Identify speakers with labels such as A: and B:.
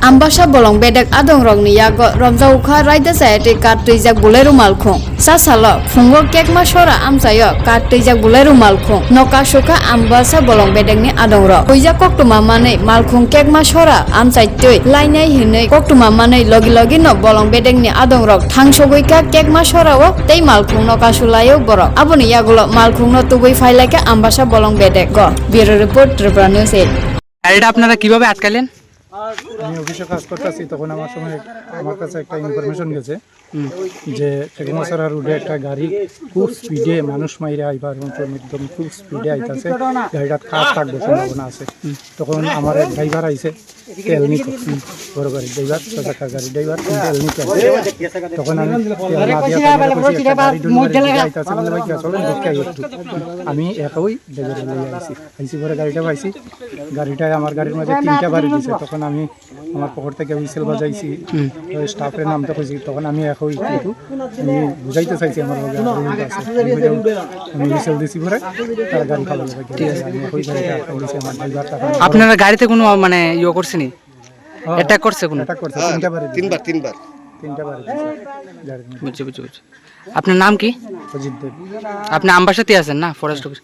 A: Ambasha bolong bedek adong rong ni yago romja ukha raida sa ete kat tuijak bulai rumal khong. Sa salo fungo kek ma sora amsayo kat tuijak bulai rumal khong. Noka suka ambasha bolong bedek ni adong ro. Tuijak koktuma manei malkhung kek ma sora amsai tui lainai hinei koktuma manei logi logi no bolong bedek ni adong rok thangshogoi ka kek ma sora o tei malkhung noka sulayo borok. Aboni yagulo malkhung no tubui failai ka ambasha bolong bedek go. Bureau report Tripura News 8.
B: গাড়িটা আপনারা কীভাবে আটকালেন
C: আমি অফিসে কাজ করতেছি তখন আমার সময় আমার কাছে একটা ইনফরমেশন গেছে যে টেকমাসারা রোডে একটা গাড়ি খুব স্পিডে মানুষ মাইরে আইবার একদম খুব স্পিডে আইতাছে। গাড়িটা খারাপ থাকবে সম্ভাবনা আছে। তখন আমার এক ড্রাইভার আইছে তেল নিতে। বড় গাড়ি ড্রাইভার ছ চাকা গাড়ি ড্রাইভার তেল নিতে তখন আমি আমি একাই ড্রাইভার আইছি। আইছি পরে গাড়িটা পাইছি। গাড়িটায় আমার গাড়ির মধ্যে তিনটা বাড়ি দিছে। তখন আমি আমার পকেট থেকে হুইসেল বাজাইছি স্টাফের নামটা কইছি তখন আমি একাই কিন্তু আমি বুঝাইতে চাইছি আমার। আমি হুইসেল দিছি পরে তার গাড়ি খাবার ড্রাইভারটা
B: আপনারা গাড়িতে কোনো মানে ইয়ে করছেনি অ্যাটাক করছে কোনো?
C: করছে তিনটা
D: তিনবার তিনবার।
C: মধ্যে
B: বুঝছি বুঝছি বুঝছি। আপনার নাম কি?
C: অজিত দেব।
B: আপনি আমবাসাতে আছেন না? Forest office